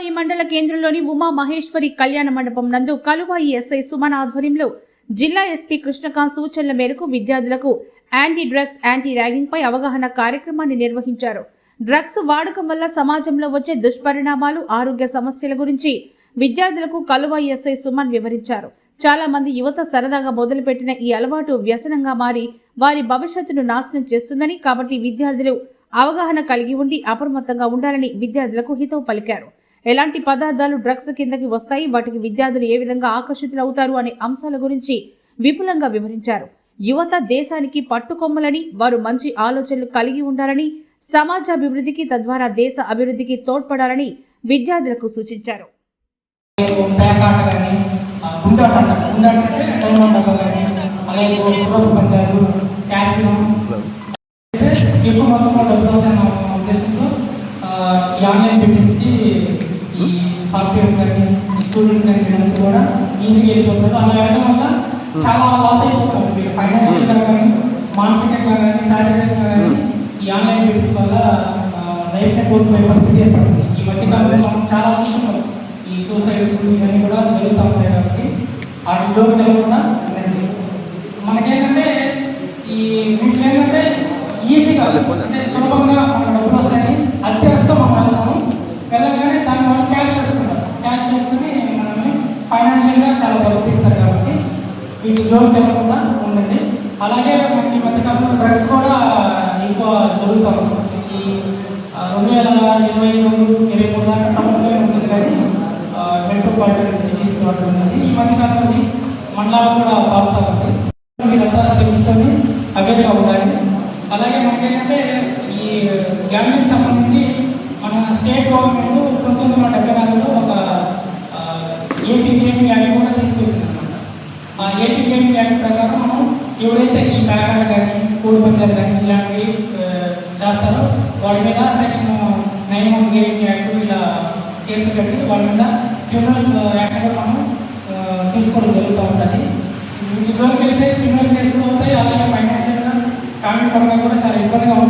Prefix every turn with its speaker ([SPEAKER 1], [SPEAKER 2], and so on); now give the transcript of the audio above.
[SPEAKER 1] కలువాయి మండల కేంద్రంలోని ఉమా మహేశ్వరి కళ్యాణ మండపం నందు కలువాయి ఎస్ఐ సుమన్ ఆధ్వర్యంలో జిల్లా ఎస్పీ కృష్ణకాంత్ సూచనల మేరకు విద్యార్థులకు యాంటీ డ్రగ్స్ యాంటీ ర్యాగింగ్ పై అవగాహన కార్యక్రమాన్ని నిర్వహించారు. డ్రగ్స్ వాడకం వల్ల సమాజంలో వచ్చే దుష్పరిణామాలు ఆరోగ్య సమస్యల గురించి విద్యార్థులకు కలువాయి ఎస్ఐ సుమన్ వివరించారు. చాలా మంది యువత సరదాగా మొదలుపెట్టిన ఈ అలవాటు వ్యసనంగా మారి వారి భవిష్యత్తును నాశనం చేస్తుందని కాబట్టి విద్యార్థులు అవగాహన కలిగి ఉండి అప్రమత్తంగా ఉండాలని విద్యార్థులకు హితవు పలికారు. ఎలాంటి పదార్థాలు డ్రగ్స్ కిందకి వస్తాయి? వాటికి విద్యార్థులు ఏ విధంగా ఆకర్షితులవుతారు? అనే అంశాల గురించి విపులంగా వివరించారు. యువత దేశానికి పట్టుకొమ్మలని వారు మంచి ఆలోచనలు కలిగి ఉండాలని సమాజాభివృద్ధికి తద్వారా దేశ అభివృద్ధికి తోడ్పడాలని విద్యార్థులకు సూచించారు.
[SPEAKER 2] ఎక్కువ మొత్తంలో డబ్బులు వస్తాయన్న ఉద్దేశంతో ఈ ఆన్లైన్ పేమెంట్స్కి ఈ సాఫ్ట్వేర్స్ కానీ స్టూడెంట్స్ కానీ వీళ్ళంతా కూడా ఈజీగా వెళ్ళిపోతారు. అలా వెళ్ళడం వల్ల చాలా లాస్ అయిపోతారు మీరు ఫైనాన్షియల్గా కానీ మానసికంగా కానీ శారీరకంగా కానీ ఈ ఆన్లైన్ పేమెంట్స్ వల్ల లైఫ్ని కోల్పోయే పరిస్థితి ఏర్పడుతుంది. ఈ మధ్యకాలంలో మనం చాలా చూస్తున్నాం. ఈ సూసైడ్స్ ఇవన్నీ కూడా జరుగుతూ ఉంటాయి కాబట్టి వాటి లేకుండా ఉండండి మనకేంటంటే ఈ వీటిలో ఏంటంటే ఈజీగా సులభంగా మన డబ్బులు వస్తాయని అత్యవస్థ ఫైనాన్షియల్గా చాలా దెబ్బతీస్తారు కాబట్టి వీటి జోరు పెట్టకుండా ఉండండి. అలాగే మనకి ఈ మధ్యకాలంలో డ్రగ్స్ కూడా ఎక్కువ జరుగుతాం ఈ రెండు వేల ఇరవై రెండు ఇరవై మూడు దాకా టౌన్లోనే ఉంటుంది కానీ మెట్రోపాలిటన్ సిటీస్ ఉన్నది. ఈ మధ్యకాలంలో మండలాలు కూడా పాల్తా ఉంది మీరంతా తెలుసుకొని అవేర్గా ఉండాలి. అలాగే మనకేంటంటే ఈ గ్యామ్లింగ్ సంబంధించి మన స్టేట్ గవర్నమెంట్ కొంచెం ఏపీ గేమింగ్ యాక్ట్ కూడా తీసుకొచ్చింది అనమాట ఆ ఏపీ గేమింగ్ యాక్ట్ ప్రకారం మనం ఎవరైతే ఈ ప్యాకాలు కానీ కోడి పందాలు కానీ ఇలాంటివి చేస్తారో వాళ్ళ మీద section nine one gaming act ఇలా కేసులు కట్టి వాళ్ళ మీద క్రిమినల్ యాక్షన్ కూడా మనం తీసుకోవడం జరుగుతూ ఉంటుంది. వీటి వెళ్తే క్రిమినల్ కేసులు అవుతాయి అలాగే ఫైనాన్షియల్గా కామెంట్ పరంగా కూడా చాలా ఇబ్బందిగా ఉంటుంది